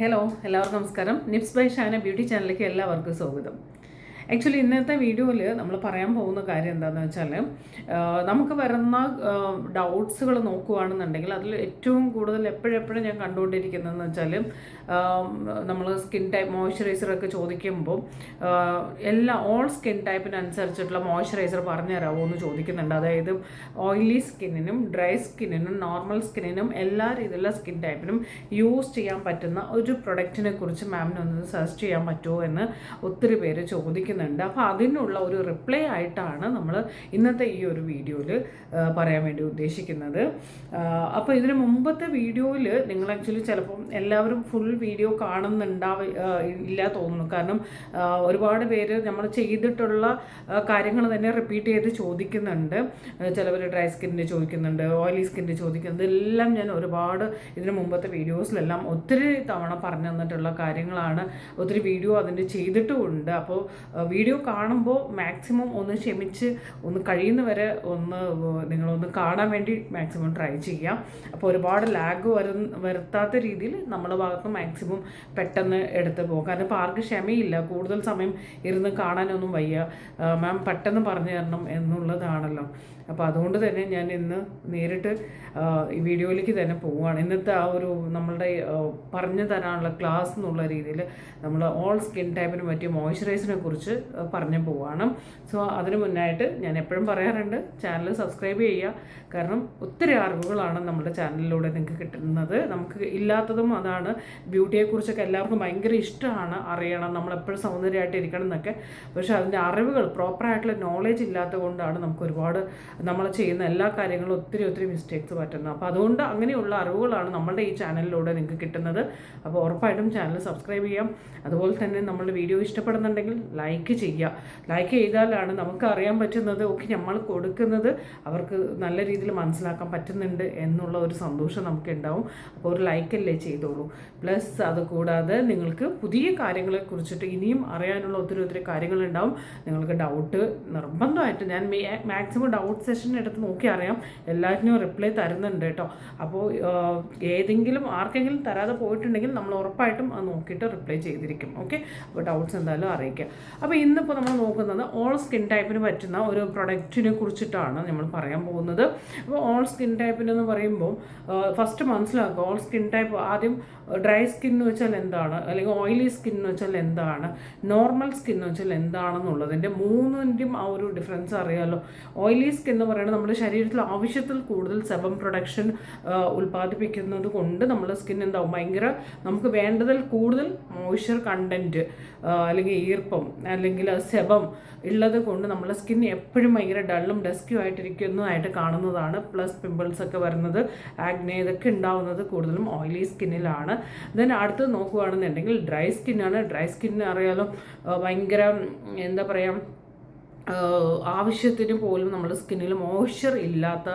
Hello എല്ലാവർക്കും നമസ്കാരം. Nips by Shana beauty ചാനലിലേക്ക് എല്ലാവർക്കും സ്വാഗതം. ആക്ച്വലി ഇന്നത്തെ വീഡിയോയിൽ നമ്മൾ പറയാൻ പോകുന്ന കാര്യം എന്താണെന്ന് വെച്ചാൽ നമുക്ക് വരുന്ന ഡൗട്ട്സുകൾ നോക്കുകയാണെന്നുണ്ടെങ്കിൽ അതിൽ ഏറ്റവും കൂടുതൽ എപ്പോഴെപ്പോഴും ഞാൻ കണ്ടുകൊണ്ടിരിക്കുന്നതെന്ന് വെച്ചാൽ നമ്മൾ സ്കിൻ ടൈപ്പ് മോയ്സ്ചറൈസറൊക്കെ ചോദിക്കുമ്പോൾ എല്ലാ ഓൾ സ്കിൻ ടൈപ്പിനനുസരിച്ചിട്ടുള്ള മോയ്സ്ചറൈസർ പറഞ്ഞു തരാമോ എന്ന് ചോദിക്കുന്നുണ്ട്. അതായത് ഓയിലി സ്കിന്നിനും ഡ്രൈ സ്കിന്നിനും നോർമൽ സ്കിന്നിനും എല്ലാ രീതിയിലുള്ള സ്കിൻ ടൈപ്പിനും യൂസ് ചെയ്യാൻ പറ്റുന്ന ഒരു പ്രൊഡക്റ്റിനെ കുറിച്ച് മാമിനൊന്ന് സെർച്ച് ചെയ്യാൻ പറ്റുമോ എന്ന് ഒത്തിരി പേര് ചോദിക്കുന്നുണ്ട്. അപ്പോൾ അതിനുള്ള ഒരു റിപ്ലൈ ആയിട്ടാണ് നമ്മൾ ഇന്നത്തെ ഈ ഒരു വീഡിയോയിൽ പറയാൻ വേണ്ടി ഉദ്ദേശിക്കുന്നത്. അപ്പോൾ ഇതിന് മുമ്പത്തെ വീഡിയോയിൽ നിങ്ങൾ ആക്ച്വലി ചിലപ്പം എല്ലാവരും ഫുൾ വീഡിയോ കാണുന്നുണ്ടാവ ഇല്ല തോന്നുന്നു. കാരണം ഒരുപാട് പേര് നമ്മൾ ചെയ്തിട്ടുള്ള കാര്യങ്ങൾ തന്നെ റിപ്പീറ്റ് ചെയ്ത് ചോദിക്കുന്നുണ്ട്. ചിലവർ ഡ്രൈ സ്കിന്നിന്റെ ചോദിക്കുന്നുണ്ട് ഓയിലി സ്കിന്നിന്റെ ചോദിക്കുന്നുണ്ട്. ഇതെല്ലാം ഞാൻ ഒരുപാട് ഇതിന് മുമ്പത്തെ വീഡിയോസിലെല്ലാം ഒത്തിരി തവണ പറഞ്ഞു തന്നിട്ടുള്ള കാര്യങ്ങളാണ് ഒത്തിരി വീഡിയോ അതിന്റെ ചെയ്തിട്ടുമുണ്ട് അപ്പോൾ വീഡിയോ കാണുമ്പോൾ മാക്സിമം ഒന്ന് ക്ഷമിച്ച് ഒന്ന് കഴിയുന്നവരെ ഒന്ന് നിങ്ങളൊന്ന് കാണാൻ വേണ്ടി മാക്സിമം ട്രൈ ചെയ്യാം. അപ്പോൾ ഒരുപാട് ലാഗ് വരു വരുത്താത്ത രീതിയിൽ നമ്മുടെ ഭാഗത്ത് മാക്സിമം പെട്ടെന്ന് എടുത്ത് പോകും കാരണം ഇപ്പോൾ ആർക്ക് ക്ഷമയില്ല. കൂടുതൽ സമയം ഇരുന്ന് കാണാനൊന്നും വയ്യ. മാം പെട്ടെന്ന് പറഞ്ഞു തരണം എന്നുള്ളതാണല്ലോ. അപ്പോൾ അതുകൊണ്ട് തന്നെ ഞാൻ ഇന്ന് നേരിട്ട് ഈ വീഡിയോയിലേക്ക് തന്നെ പോവുകയാണ്. ഇന്നത്തെ ആ ഒരു നമ്മളുടെ പറഞ്ഞു തരാനുള്ള ക്ലാസ് എന്നുള്ള രീതിയിൽ നമ്മൾ ഓൾ സ്കിൻ ടൈപ്പിന് പറ്റിയ മോയ്സ്ചറൈസറിനെ കുറിച്ച് പറഞ്ഞു പോവുകയാണ്. സോ അതിന് മുന്നായിട്ട് ഞാൻ എപ്പോഴും പറയാറുണ്ട് ചാനൽ സബ്സ്ക്രൈബ് ചെയ്യുക. കാരണം ഒത്തിരി അറിവുകളാണ് നമ്മുടെ ചാനലിലൂടെ നിങ്ങൾക്ക് കിട്ടുന്നത്. നമുക്ക് ഇല്ലാത്തതും അതാണ്. ബ്യൂട്ടിയെക്കുറിച്ചൊക്കെ എല്ലാവർക്കും ഭയങ്കര ഇഷ്ടമാണ് അറിയണം. നമ്മളെപ്പോഴും സൗന്ദര്യമായിട്ട് ഇരിക്കണം എന്നൊക്കെ. പക്ഷേ അതിന്റെ അറിവുകൾ പ്രോപ്പറായിട്ടുള്ള നോളേജ് ഇല്ലാത്തത് കൊണ്ടാണ് നമുക്ക് ഒരുപാട് നമ്മൾ ചെയ്യുന്ന എല്ലാ കാര്യങ്ങളും ഒത്തിരി ഒത്തിരി മിസ്റ്റേക്സ് പറ്റുന്നു. അപ്പോൾ അതുകൊണ്ട് അങ്ങനെയുള്ള അറിവുകളാണ് നമ്മളുടെ ഈ ചാനലിലൂടെ നിങ്ങൾക്ക് കിട്ടുന്നത്. അപ്പോൾ ഉറപ്പായിട്ടും ചാനൽ സബ്സ്ക്രൈബ് ചെയ്യാം. അതുപോലെ തന്നെ നമ്മളുടെ വീഡിയോ ഇഷ്ടപ്പെടുന്നുണ്ടെങ്കിൽ ലൈക്ക് ചെയ്യുക. ലൈക്ക് ചെയ്താലാണ് നമുക്ക് അറിയാൻ പറ്റുന്നത് ഓക്കെ നമ്മൾ കൊടുക്കുന്നത് അവർക്ക് നല്ല രീതിയിൽ മനസ്സിലാക്കാൻ പറ്റുന്നുണ്ട് എന്നുള്ള ഒരു സന്തോഷം നമുക്ക് ഉണ്ടാവും. അപ്പോൾ ഒരു ലൈക്കല്ലേ ചെയ്തോളൂ. പ്ലസ് അതുകൂടാതെ നിങ്ങൾക്ക് പുതിയ കാര്യങ്ങളെ കുറിച്ചിട്ട് ഇനിയും അറിയാനുള്ള ഒത്തിരി ഒത്തിരി കാര്യങ്ങളുണ്ടാവും നിങ്ങൾക്ക് ഡൗട്ട് നിർബന്ധമായിട്ട് ഞാൻ മാക്സിമം ഡൗട്ട് സെഷൻ എടുത്ത് നോക്കി അറിയാം. എല്ലാറ്റിനും റിപ്ലൈ തരുന്നുണ്ട് കേട്ടോ. അപ്പോൾ ഏതെങ്കിലും ആർക്കെങ്കിലും തരാതെ പോയിട്ടുണ്ടെങ്കിൽ നമ്മൾ ഉറപ്പായിട്ടും അത് നോക്കിയിട്ട് റിപ്ലൈ ചെയ്തിരിക്കും. ഓക്കെ അപ്പോൾ ഡൗട്ട്സ് എന്തായാലും അറിയിക്കുക അപ്പോൾ ഇന്നിപ്പോൾ നമ്മൾ നോക്കുന്നത് ഓൾ സ്കിൻ ടൈപ്പിന് പറ്റുന്ന ഒരു പ്രൊഡക്റ്റിനെ കുറിച്ചിട്ടാണ് നമ്മൾ പറയാൻ പോകുന്നത്. അപ്പോൾ ഓൾ സ്കിൻ ടൈപ്പിനെന്ന് പറയുമ്പോൾ ഫസ്റ്റ് മനസ്സിലാക്കുക ഓൾ സ്കിൻ ടൈപ്പ് ആദ്യം ഡ്രൈ സ്കിൻ എന്ന് വെച്ചാൽ എന്താണ്? അല്ലെങ്കിൽ ഓയിലി സ്കിൻ എന്ന് വെച്ചാൽ എന്താണ്? നോർമൽ സ്കിൻ എന്ന് വെച്ചാൽ എന്താണെന്നുള്ളതിന്റെ മൂന്നിന്റെയും ആ ഒരു ഡിഫറൻസ് അറിയാമല്ലോ ഓയിലി സ്കിൻ എന്ന് പറയുന്നത് നമ്മുടെ ശരീരത്തിൽ ആവശ്യത്തിൽ കൂടുതൽ സെബം പ്രൊഡക്ഷൻ ഉൽപ്പാദിപ്പിക്കുന്നത് കൊണ്ട് നമ്മുടെ സ്കിൻ എന്താവും? ഭയങ്കര നമുക്ക് വേണ്ടതിൽ കൂടുതൽ മോയ്സ്ചർ കണ്ടന്റ് അല്ലെങ്കിൽ ഈർപ്പം അല്ലെങ്കിൽ സെബം ഉള്ളത് കൊണ്ട് നമ്മുടെ സ്കിൻ എപ്പോഴും ഭയങ്കര ഡള്ളും ഡസ്ക്യും ആയിട്ടിരിക്കുന്നതായിട്ട് കാണുന്നതാണ്. പ്ലസ് പിമ്പിൾസ് ഒക്കെ വരുന്നത് ആഗ്നെ ഇതൊക്കെ ഉണ്ടാവുന്നത് കൂടുതലും ഓയിലി സ്കിന്നിലാണ്. ദെൻ അടുത്ത് നോക്കുകയാണെന്നുണ്ടെങ്കിൽ ഡ്രൈ സ്കിന്നാണ്. ഡ്രൈ സ്കിൻ ഭയങ്കര എന്താ പറയുക ആവശ്യത്തിന് പോലും നമ്മുടെ സ്കിന്നിൽ മോയ്സ്ചർ ഇല്ലാത്ത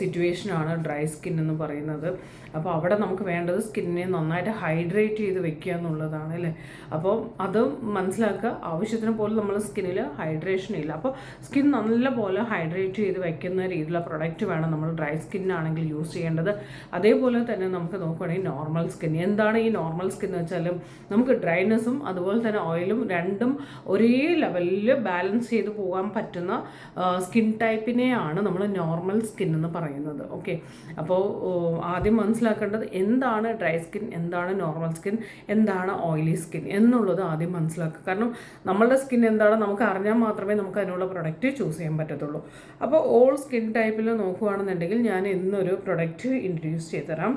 സിറ്റുവേഷനാണ് ഡ്രൈ സ്കിൻ എന്ന് പറയുന്നത്. അപ്പോൾ അവിടെ നമുക്ക് വേണ്ടത് സ്കിന്നിനെ നന്നായിട്ട് ഹൈഡ്രേറ്റ് ചെയ്ത് വെക്കുക എന്നുള്ളതാണ് അല്ലേ? അപ്പോൾ അത് മനസ്സിലാക്കുക ആവശ്യത്തിന് പോലും നമ്മൾ സ്കിന്നിൽ ഹൈഡ്രേഷൻ ഇല്ല. അപ്പോൾ സ്കിൻ നല്ല പോലെ ഹൈഡ്രേറ്റ് ചെയ്ത് വെക്കുന്ന രീതിയിലുള്ള പ്രൊഡക്റ്റ് വേണം നമ്മൾ ഡ്രൈ സ്കിന്നാണെങ്കിൽ യൂസ് ചെയ്യേണ്ടത്. അതേപോലെ തന്നെ നമുക്ക് നോക്കുകയാണെങ്കിൽ നോർമൽ സ്കിൻ. എന്താണ് ഈ നോർമൽ സ്കിൻ എന്ന് വെച്ചാലും നമുക്ക് ഡ്രൈനെസ്സും അതുപോലെ തന്നെ ഓയിലും രണ്ടും ഒരേ ലെവലിൽ ബാലൻസ് ചെയ്ത് പോകാൻ പറ്റുന്ന സ്കിൻ ടൈപ്പിനെയാണ് നമ്മൾ നോർമൽ സ്കിൻ എന്ന് പറയുന്നത്. ഓക്കെ അപ്പോൾ ആദ്യം മനസ്സിലാക്കേണ്ടത് എന്താണ് ഡ്രൈ സ്കിൻ എന്താണ് നോർമൽ സ്കിൻ എന്താണ് ഓയിലി സ്കിൻ എന്നുള്ളത് ആദ്യം മനസ്സിലാക്കുക. കാരണം നമ്മളുടെ സ്കിൻ എന്താണ് നമുക്ക് അറിഞ്ഞാൽ മാത്രമേ നമുക്ക് അതിനുള്ള പ്രൊഡക്റ്റ് ചൂസ് ചെയ്യാൻ പറ്റത്തുള്ളൂ. അപ്പോൾ ഓൾ സ്കിൻ ടൈപ്പിൽ നോക്കുകയാണെന്നുണ്ടെങ്കിൽ ഞാൻ ഇന്നൊരു പ്രൊഡക്റ്റ് ഇൻട്രൊഡ്യൂസ് ചെയ്ത് തരാം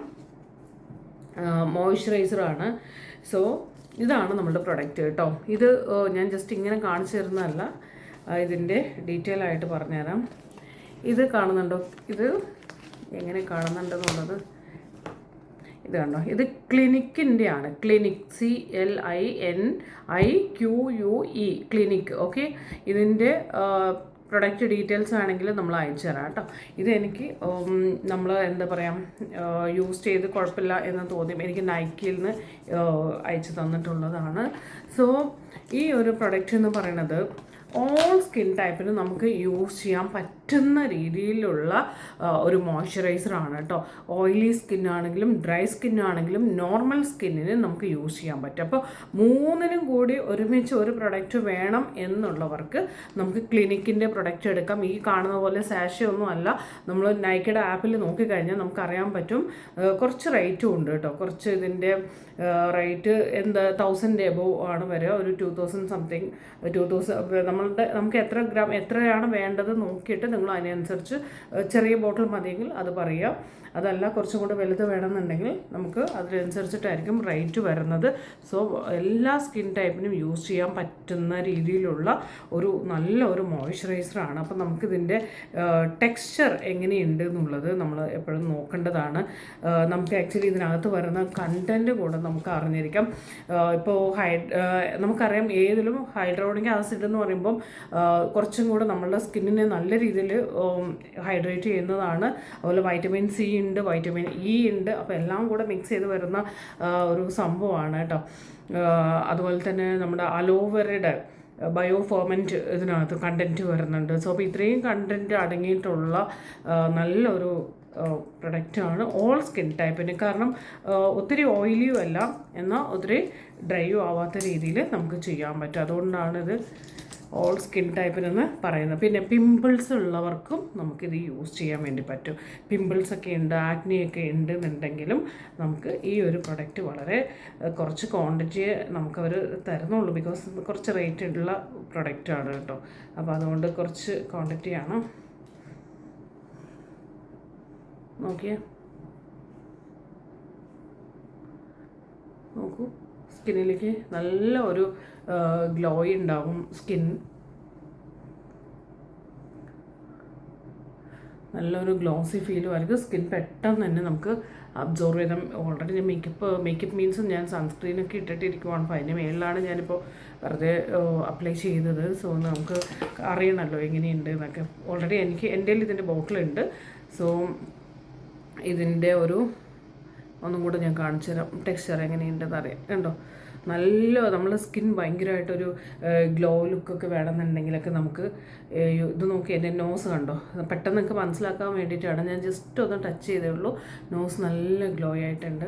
മോയ്സ്ചറൈസറാണ് സോ ഇതാണ് നമ്മളുടെ പ്രൊഡക്റ്റ് കേട്ടോ. ഇത് ഞാൻ ജസ്റ്റ് ഇങ്ങനെ കാണിച്ചു തരുന്നതല്ല. ഇതിന്റെ ഡീറ്റെയിൽ ആയിട്ട് പറഞ്ഞുതരാം. ഇത് കാണുന്നുണ്ടോ? ഇത് എങ്ങനെ കാണുന്നുണ്ടെന്നുള്ളത് ഇത് കണ്ടോ? ഇത് ക്ലിനിക്കിന്റെ ആണ് Clinique C L I N I Q U E Clinique. Okay ഇതിന്റെ പ്രൊഡക്റ്റ് ഡീറ്റെയിൽസ് ആണെങ്കിൽ നമ്മൾ അയച്ചു തരാം കേട്ടോ. ഇതെനിക്ക് നമ്മൾ എന്താ പറയുക യൂസ് ചെയ്ത് കുഴപ്പമില്ല എന്ന് തോന്നി എനിക്ക് നൈക്കിയിൽ നിന്ന് അയച്ചു തന്നിട്ടുള്ളതാണ്. സോ ഈ ഒരു പ്രൊഡക്റ്റ് എന്ന് പറയുന്നത് ഓൾ സ്കിൻ ടൈപ്പിന് നമുക്ക് യൂസ് ചെയ്യാൻ പറ്റും. പറ്റുന്ന രീതിയിലുള്ള ഒരു മോയ്സ്ചറൈസർ ആണ് കേട്ടോ. ഓയിലി സ്കിന്നാണെങ്കിലും ഡ്രൈ സ്കിന്നാണെങ്കിലും നോർമൽ സ്കിന്നിന് നമുക്ക് യൂസ് ചെയ്യാൻ പറ്റും. അപ്പോൾ മൂന്നിനും കൂടി ഒരുമിച്ച് ഒരു പ്രൊഡക്റ്റ് വേണം എന്നുള്ളവർക്ക് നമുക്ക് ക്ലിനിക്കിന്റെ പ്രൊഡക്റ്റ് എടുക്കാം. ഈ കാണുന്ന പോലെ സാഷ അല്ല. നമ്മൾ നൈക്കയുടെ ആപ്പിൽ നോക്കിക്കഴിഞ്ഞാൽ നമുക്കറിയാൻ പറ്റും. കുറച്ച് റേറ്റും ഉണ്ട് കേട്ടോ. കുറച്ച് ഇതിന്റെ റേറ്റ് എന്താ തൗസൻഡ് എബോ ആണ് വരിക. ഒരു two thousand something two thousand നമ്മളുടെ നമുക്ക് എത്ര ഗ്രാം എത്രയാണ് വേണ്ടത് നോക്കിയിട്ട് നിങ്ങൾ അതിനനുസരിച്ച് ചെറിയ ബോട്ടിൽ മതിയെങ്കിൽ അത് പറയാം. അതല്ല കുറച്ചും കൂടെ വലുത് വേണമെന്നുണ്ടെങ്കിൽ നമുക്ക് അതിനനുസരിച്ചിട്ടായിരിക്കും റേറ്റ് വരുന്നത്. സോ എല്ലാ സ്കിൻ ടൈപ്പിനും യൂസ് ചെയ്യാൻ പറ്റുന്ന രീതിയിലുള്ള ഒരു നല്ല ഒരു മോയ്സ്ചറൈസറാണ് അപ്പം നമുക്കിതിന്റെ ടെക്സ്ചർ എങ്ങനെയുണ്ട് എന്നുള്ളത് നമ്മൾ എപ്പോഴും നോക്കേണ്ടതാണ്. നമുക്ക് ആക്ച്വലി ഇതിനകത്ത് വരുന്ന കണ്ടന്റ് കൂടെ നമുക്ക് അറിഞ്ഞിരിക്കാം. ഇപ്പോൾ ഹൈ നമുക്കറിയാം ഏതിലും ഹൈഡ്രോണിക് ആസിഡ് എന്ന് പറയുമ്പം കുറച്ചും കൂടെ നമ്മളുടെ സ്കിന്നിനെ നല്ല രീതിയിൽ ഹൈഡ്രേറ്റ് ചെയ്യുന്നതാണ്. അതുപോലെ വൈറ്റമിൻ സി ഉണ്ട് വൈറ്റമിൻ ഇ ഉണ്ട്. അപ്പോൾ എല്ലാം കൂടെ മിക്സ് ചെയ്ത് വരുന്ന ഒരു സംഭവമാണ് കേട്ടോ. അതുപോലെ തന്നെ നമ്മുടെ അലോവെറയുടെ ബയോ ഫോമന്റ് ഇതിനകത്ത് കണ്ടന്റ് വരുന്നുണ്ട്. സോ അപ്പോൾ ഇത്രയും കണ്ടന്റ് അടങ്ങിയിട്ടുള്ള നല്ലൊരു പ്രൊഡക്റ്റാണ് ഓൾ സ്കിൻ ടൈപ്പിന് കാരണം ഒത്തിരി ഓയിലിയും അല്ല എന്നാൽ ഒത്തിരി ഡ്രൈയും ആവാത്ത രീതിയിൽ നമുക്ക് ചെയ്യാൻ പറ്റും. അതുകൊണ്ടാണിത് ഓൾ സ്കിൻ ടൈപ്പിനെന്ന് പറയുന്നത്. പിന്നെ പിമ്പിൾസ് ഉള്ളവർക്കും നമുക്കിത് യൂസ് ചെയ്യാൻ വേണ്ടി പറ്റും. പിമ്പിൾസ് ഒക്കെ ഉണ്ട് ആക്നിയൊക്കെ ഉണ്ട് എന്നുണ്ടെങ്കിലും നമുക്ക് ഈ ഒരു പ്രൊഡക്റ്റ് വളരെ കുറച്ച് ക്വാണ്ടിറ്റി നമുക്കവർ തരുന്നുള്ളൂ. ബിക്കോസ് കുറച്ച് റേറ്റ് ഉള്ള പ്രൊഡക്റ്റാണ് കേട്ടോ. അപ്പോൾ അതുകൊണ്ട് കുറച്ച് ക്വാണ്ടിറ്റിയാണ് നോക്കിയേ. നോക്കൂ. സ്കിന്നിലേക്ക് നല്ല ഒരു ഗ്ലോ ഉണ്ടാവും സ്കിൻ. നല്ലൊരു ഗ്ലോസി ഫീലും ആയിരിക്കും. സ്കിൻ പെട്ടെന്ന് തന്നെ നമുക്ക് അബ്സോർവ് ചെയ്താൽ ഓൾറെഡി ഞാൻ മേക്കപ്പ് മേക്കപ്പ് മീൻസ് ഞാൻ സൺസ്ക്രീനൊക്കെ ഇട്ടിട്ടിരിക്കുവാണ്. അപ്പോൾ അതിന്റെ മേളിലാണ് ഞാനിപ്പോൾ വെറുതെ അപ്ലൈ ചെയ്തത്. സോ നമുക്ക് അറിയണമല്ലോ എങ്ങനെയുണ്ട് എന്നൊക്കെ. ഓൾറെഡി എനിക്ക് എന്റെ ഇതിന്റെ ബോട്ടിലുണ്ട് സോ ഇതിന്റെ ഒരു ഒന്നും കൂടെ ഞാൻ കാണിച്ചു തരാം. ടെക്സ്ചർ എങ്ങനെയുണ്ടെന്ന് അറിയാം. കണ്ടോ? നല്ല നമ്മളെ സ്കിൻ ഭയങ്കരമായിട്ടൊരു ഗ്ലോ ലുക്കൊക്കെ വേണമെന്നുണ്ടെങ്കിലൊക്കെ നമുക്ക് ഇത് നോക്കി എന്റെ നോസ് കണ്ടോ? പെട്ടെന്ന് നിങ്ങൾക്ക് മനസ്സിലാക്കാൻ വേണ്ടിയിട്ടാണ്. ഞാൻ ജസ്റ്റ് ഒന്ന് ടച്ച് ചെയ്തേ ഉള്ളൂ. നോസ് നല്ല ഗ്ലോ ആയിട്ടുണ്ട്.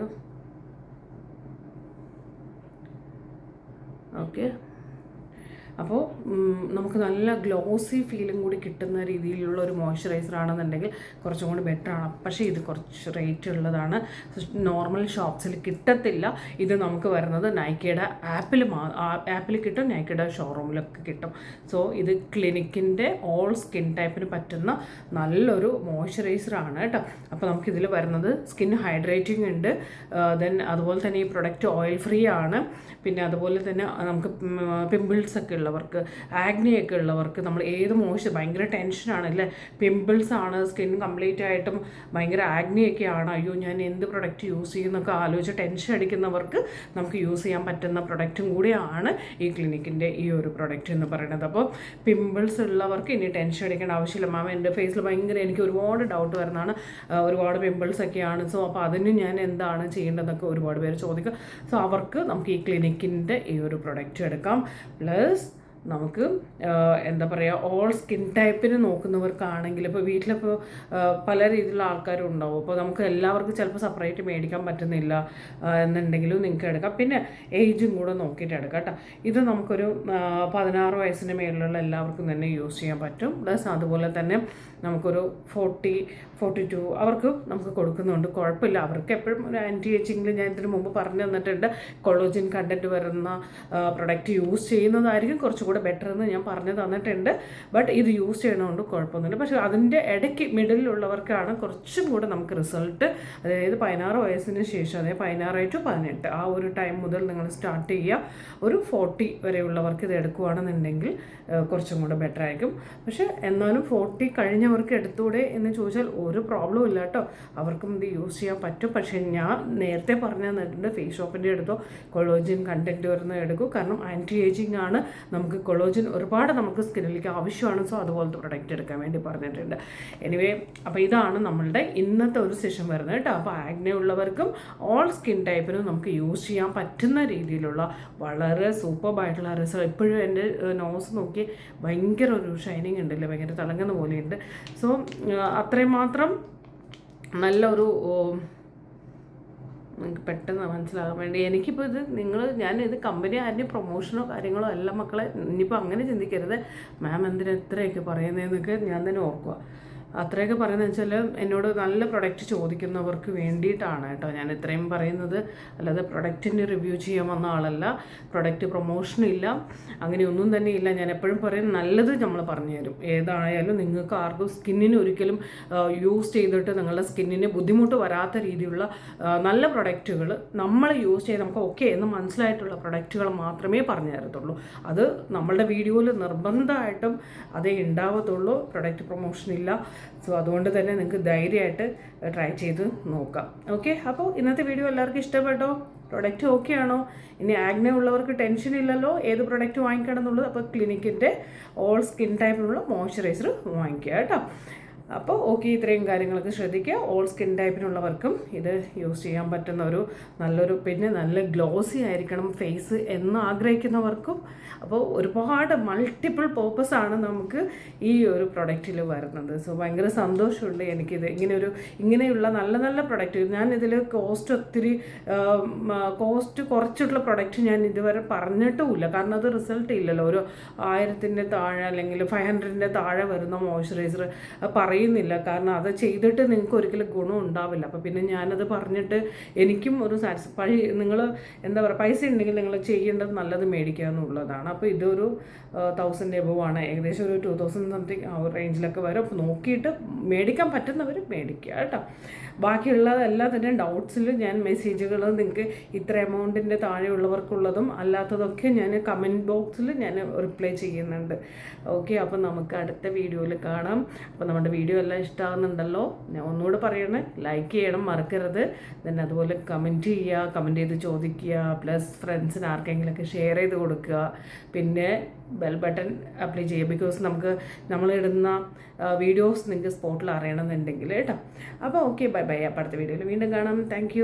ഓക്കെ അപ്പോൾ നമുക്ക് നല്ല ഗ്ലോസി ഫീലും കൂടി കിട്ടുന്ന രീതിയിലുള്ള ഒരു മോയ്സ്ചറൈസർ ആണെന്നുണ്ടെങ്കിൽ കുറച്ചും കൂടി ബെറ്റർ ആണ്. പക്ഷേ ഇത് കുറച്ച് റേറ്റ് ഉള്ളതാണ്. നോർമൽ ഷോപ്സിൽ കിട്ടത്തില്ല. ഇത് നമുക്ക് വരുന്നത് നൈക്കയുടെ ആപ്പിൽ ആപ്പിൽ കിട്ടും നൈക്കയുടെ ഷോറൂമിലൊക്കെ കിട്ടും. സോ ഇത് ക്ലിനിക്കിന്റെ ഓൾ സ്കിൻ ടൈപ്പിന് പറ്റുന്ന നല്ലൊരു മോയ്സ്ചറൈസർ ആണ് കേട്ടോ. അപ്പോൾ നമുക്കിതിൽ വരുന്നത് സ്കിൻ ഹൈഡ്രേറ്റിംഗ് ഉണ്ട്. ദെൻ അതുപോലെ തന്നെ ഈ പ്രൊഡക്റ്റ് ഓയിൽ ഫ്രീ ആണ്. പിന്നെ അതുപോലെ തന്നെ നമുക്ക് പിമ്പിൾസ് ഒക്കെ ഉള്ളവർക്ക് ആഗ്നിയൊക്കെ ഉള്ളവർക്ക് നമ്മൾ ഏത് മോശം ഭയങ്കര ടെൻഷനാണ് അല്ലേ? പിമ്പിൾസ് ആണ് സ്കിൻ കംപ്ലീറ്റ് ആയിട്ടും ഭയങ്കര ആഗ്നിയൊക്കെ ആണ്. അയ്യോ ഞാൻ എന്ത് പ്രൊഡക്റ്റ് യൂസ് ചെയ്യുന്നൊക്കെ ആലോചിച്ച് ടെൻഷൻ അടിക്കുന്നവർക്ക് നമുക്ക് യൂസ് ചെയ്യാൻ പറ്റുന്ന പ്രൊഡക്റ്റും കൂടിയാണ് ഈ ക്ലിനിക്കിന്റെ ഈ ഒരു പ്രൊഡക്റ്റ് എന്ന് പറയുന്നത്. അപ്പോൾ പിമ്പിൾസ് ഉള്ളവർക്ക് ഇനി ടെൻഷൻ അടിക്കേണ്ട ആവശ്യമില്ല. മാം എന്റെ ഫേസിൽ ഭയങ്കര എനിക്ക് ഒരുപാട് ഡൗട്ട് വരുന്നതാണ്. ഒരുപാട് പിമ്പിൾസ് ഒക്കെയാണ്. സോ അപ്പോൾ അതിന് ഞാൻ എന്താണ് ചെയ്യേണ്ടതെന്നൊക്കെ ഒരുപാട് പേര് ചോദിക്കുക. സോ അവർക്ക് നമുക്ക് ഈ ക്ലിനിക്കിന്റെ ഈ ഒരു പ്രൊഡക്റ്റ് എടുക്കാം. പ്ലസ് നമുക്ക് എന്താ പറയുക ഓൾ സ്കിൻ ടൈപ്പിന് നോക്കുന്നവർക്കാണെങ്കിൽ ഇപ്പോൾ വീട്ടിലിപ്പോൾ പല രീതിയിലുള്ള ആൾക്കാരും ഉണ്ടാവും. അപ്പോൾ നമുക്ക് എല്ലാവർക്കും ചിലപ്പോൾ സെപ്പറേറ്റ് മേടിക്കാൻ പറ്റുന്നില്ല എന്നുണ്ടെങ്കിലും നിങ്ങൾക്ക് എടുക്കാം. പിന്നെ ഏജും കൂടെ നോക്കിയിട്ട് എടുക്കാം കേട്ടോ. ഇത് നമുക്കൊരു പതിനാറ് വയസ്സിന് മേളിലുള്ള എല്ലാവർക്കും തന്നെ യൂസ് ചെയ്യാൻ പറ്റും. പ്ലസ് അതുപോലെ തന്നെ നമുക്കൊരു ഫോർട്ടി ഫോർട്ടി ടു അവർക്ക് നമുക്ക് കൊടുക്കുന്നുണ്ട്. കുഴപ്പമില്ല. അവർക്ക് എപ്പോഴും ഒരു ആന്റി ഏജിങ്ങിൽ ഞാൻ ഇതിന് മുമ്പ് പറഞ്ഞു തന്നിട്ടുണ്ട്. കൊളോജിൻ കണ്ടന്റ് വരുന്ന പ്രൊഡക്റ്റ് യൂസ് ചെയ്യുന്നതായിരിക്കും കുറച്ചുകൂടെ ബെറ്റർ എന്ന് ഞാൻ പറഞ്ഞു തന്നിട്ടുണ്ട്. ബട്ട് ഇത് യൂസ് ചെയ്യണതുകൊണ്ട് കുഴപ്പമൊന്നുമില്ല. പക്ഷേ അതിന്റെ ഇടയ്ക്ക് മിഡിലുള്ളവർക്കാണ് കുറച്ചും കൂടെ നമുക്ക് റിസൾട്ട് അതായത് പതിനാറ് വയസ്സിന് ശേഷം അതായത് പതിനാറ് ടു പതിനെട്ട് ആ ഒരു ടൈം മുതൽ നിങ്ങൾ സ്റ്റാർട്ട് ചെയ്യുക. ഒരു ഫോർട്ടി വരെയുള്ളവർക്ക് ഇത് എടുക്കുകയാണെന്നുണ്ടെങ്കിൽ കുറച്ചും കൂടെ ബെറ്റർ ആയിരിക്കും. പക്ഷേ എന്നാലും ഫോർട്ടി കഴിഞ്ഞവർക്ക് എടുത്തൂടെ എന്ന് ചോദിച്ചാൽ ഒരു പ്രോബ്ലം ഇല്ല കേട്ടോ. അവർക്കും ഇത് യൂസ് ചെയ്യാൻ പറ്റും. പക്ഷേ ഞാൻ നേരത്തെ പറഞ്ഞു തന്നിട്ടുണ്ട് ഫേസ് ഷോപ്പിന്റെ എടുത്തോ കൊളോജിൻ കണ്ടന്റ് വരുന്ന എടുക്കും. കാരണം ആന്റി ഏജിങ് ആണ്. നമുക്ക് കൊളോജിൻ ഒരുപാട് നമുക്ക് സ്കിന്നിലേക്ക് ആവശ്യമാണ്. സോ അതുപോലത്തെ പ്രൊഡക്റ്റ് എടുക്കാൻ വേണ്ടി പറഞ്ഞിട്ടുണ്ട്. എനിവേ അപ്പോൾ ഇതാണ് നമ്മളുടെ ഇന്നത്തെ ഒരു സെഷൻ വരുന്നത് കേട്ടോ. അപ്പോൾ ആഗ്നെ ഉള്ളവർക്കും ഓൾ സ്കിൻ ടൈപ്പിനും നമുക്ക് യൂസ് ചെയ്യാൻ പറ്റുന്ന രീതിയിലുള്ള വളരെ സൂപ്പർബായിട്ടുള്ള റിസൾ എപ്പോഴും എന്റെ നോസ് നോക്കി ഭയങ്കര ഒരു ഷൈനിങ് ഉണ്ടല്ലേ? ഭയങ്കര തിളങ്ങുന്ന പോലെയുണ്ട്. സോ അത്രയും മാത്രം നല്ലൊരു പെട്ടെന്ന് മനസ്സിലാകാൻ വേണ്ടി. എനിക്കിപ്പോൾ ഇത് നിങ്ങൾ ഞാൻ ഇത് കമ്പനി ആരുടെ പ്രൊമോഷനോ കാര്യങ്ങളോ അല്ല മക്കളെ ഇനിയിപ്പോൾ അങ്ങനെ ചിന്തിക്കരുത്. മാം എന്തിനാ ഇത്രയൊക്കെ പറയുന്നതെന്നൊക്കെ ഞാൻ തന്നെ ഓർക്കുക അത്രയൊക്കെ പറയുന്നത് വെച്ചാൽ എന്നോട് നല്ല പ്രൊഡക്റ്റ് ചോദിക്കുന്നവർക്ക് വേണ്ടിയിട്ടാണ് കേട്ടോ ഞാൻ ഇത്രയും പറയുന്നത്. അല്ലാതെ പ്രൊഡക്റ്റിന് റിവ്യൂ ചെയ്യാൻ വന്ന ആളല്ല പ്രൊഡക്റ്റ് പ്രൊമോഷനില്ല അങ്ങനെയൊന്നും തന്നെ ഇല്ല. ഞാൻ എപ്പോഴും പറയും നല്ലത് നമ്മൾ പറഞ്ഞു തരും. ഏതായാലും നിങ്ങൾക്ക് ആർക്കും സ്കിന്നിന് ഒരിക്കലും യൂസ് ചെയ്തിട്ട് നിങ്ങളുടെ സ്കിന്നിന് ബുദ്ധിമുട്ട് വരാത്ത രീതിയിലുള്ള നല്ല പ്രൊഡക്റ്റുകൾ നമ്മൾ യൂസ് ചെയ്ത് നമുക്ക് ഓക്കെ എന്ന് മനസ്സിലായിട്ടുള്ള പ്രൊഡക്റ്റുകൾ മാത്രമേ പറഞ്ഞു തരത്തുള്ളൂ. അത് നമ്മളുടെ വീഡിയോയിൽ നിർബന്ധമായിട്ടും അതേ ഉണ്ടാവത്തുള്ളൂ. പ്രൊഡക്റ്റ് പ്രൊമോഷൻ ഇല്ല. സോ അതുകൊണ്ട് തന്നെ നിങ്ങൾക്ക് ധൈര്യമായിട്ട് ട്രൈ ചെയ്ത് നോക്കാം. ഓക്കെ അപ്പോൾ ഇന്നത്തെ വീഡിയോ എല്ലാവർക്കും ഇഷ്ടപ്പെട്ടോ? പ്രൊഡക്റ്റ് ഓക്കെ ആണോ? ഇനി ആഗ്നെ ഉള്ളവർക്ക് ടെൻഷൻ ഇല്ലല്ലോ ഏത് പ്രൊഡക്റ്റ് വാങ്ങിക്കണം എന്നുള്ളത് അപ്പോൾ ക്ലിനിക്കിന്റെ ഓൾ സ്കിൻ ടൈപ്പിനുള്ള മോയ്സ്ചറൈസർ വാങ്ങിക്കുക കേട്ടോ. അപ്പോൾ ഓക്കെ ഇത്രയും കാര്യങ്ങളൊക്കെ ശ്രദ്ധിക്കുക. ഓൾ സ്കിൻ ടൈപ്പിനുള്ളവർക്കും ഇത് യൂസ് ചെയ്യാൻ പറ്റുന്ന ഒരു നല്ലൊരു പിന്നെ നല്ല ഗ്ലോസി ആയിരിക്കണം ഫേസ് എന്ന് ആഗ്രഹിക്കുന്നവർക്കും. അപ്പോൾ ഒരുപാട് മൾട്ടിപ്പിൾ പേർപ്പസ് ആണ് നമുക്ക് ഈ ഒരു പ്രൊഡക്റ്റിൽ വരുന്നത്. സോ ഭയങ്കര സന്തോഷമുണ്ട് എനിക്കിത്. ഇങ്ങനെയൊരു ഇങ്ങനെയുള്ള നല്ല നല്ല പ്രൊഡക്റ്റ് ഞാൻ ഇതിൽ കോസ്റ്റ് ഒത്തിരി കോസ്റ്റ് കുറച്ചിട്ടുള്ള പ്രൊഡക്റ്റ് ഞാൻ ഇതുവരെ പറഞ്ഞിട്ടുമില്ല. കാരണം അത് റിസൾട്ട് ഇല്ലല്ലോ. ഒരു ആയിരത്തിന്റെ താഴെ അല്ലെങ്കിൽ ഫൈവ് ഹൺഡ്രഡിന്റെ താഴെ വരുന്ന മോയ്സ്ചറൈസർ പറയുന്നില്ല. കാരണം അത് ചെയ്തിട്ട് നിങ്ങൾക്ക് ഒരിക്കലും ഗുണം ഉണ്ടാവില്ല. അപ്പോൾ പിന്നെ ഞാനത് പറഞ്ഞിട്ട് എനിക്കും ഒരു സാറ്റിസ്ഫൈ നിങ്ങൾ എന്താ പറയുക പൈസ ഉണ്ടെങ്കിൽ നിങ്ങൾ ചെയ്യേണ്ടത് നല്ലത് മേടിക്കുക എന്നുള്ളതാണ് അപ്പോൾ ഇതൊരു തൗസൻഡ് എബവ് ആണ്. ഏകദേശം ഒരു ടു തൗസൻഡ് സംതിങ് ആ റേഞ്ചിലൊക്കെ വരും. അപ്പോൾ നോക്കിയിട്ട് മേടിക്കാൻ പറ്റുന്നവർ മേടിക്കുക കേട്ടോ. ബാക്കിയുള്ള തന്നെ ഡൗട്ട്സിൽ ഞാൻ മെസ്സേജുകൾ നിങ്ങൾക്ക് ഇത്ര എമൗണ്ടിന്റെ താഴെയുള്ളവർക്കുള്ളതും അല്ലാത്തതൊക്കെ ഞാൻ കമന്റ് ബോക്സിൽ ഞാൻ റിപ്ലൈ ചെയ്യുന്നുണ്ട്. ഓക്കെ അപ്പോൾ നമുക്ക് അടുത്ത വീഡിയോയിൽ കാണാം. അപ്പോൾ നമ്മുടെ വീഡിയോ എല്ലാം ഇഷ്ടമാകുന്നുണ്ടല്ലോ ഞാൻ ഒന്നുകൂടെ പറയണേ ലൈക്ക് ചെയ്യണം മറക്കരുത്. പിന്നെ അതുപോലെ കമന്റ് ചെയ്യുക കമന്റ് ചെയ്ത് ചോദിക്കുക. പ്ലസ് ഫ്രണ്ട്സിന് ആർക്കെങ്കിലുമൊക്കെ ഷെയർ ചെയ്ത് കൊടുക്കുക. പിന്നെ ബെൽ ബട്ടൺ അപ്ലൈ ചെയ്യുക. ബിക്കോസ് നമുക്ക് നമ്മളിടുന്ന വീഡിയോസ് നിങ്ങൾക്ക് സ്പോട്ടിൽ അറിയണമെന്നുണ്ടെങ്കിൽ കേട്ടോ. അപ്പോൾ ഓക്കെ ബൈ ബൈ അപ്പോൾ അടുത്ത വീഡിയോയിൽ വീണ്ടും കാണാം. താങ്ക്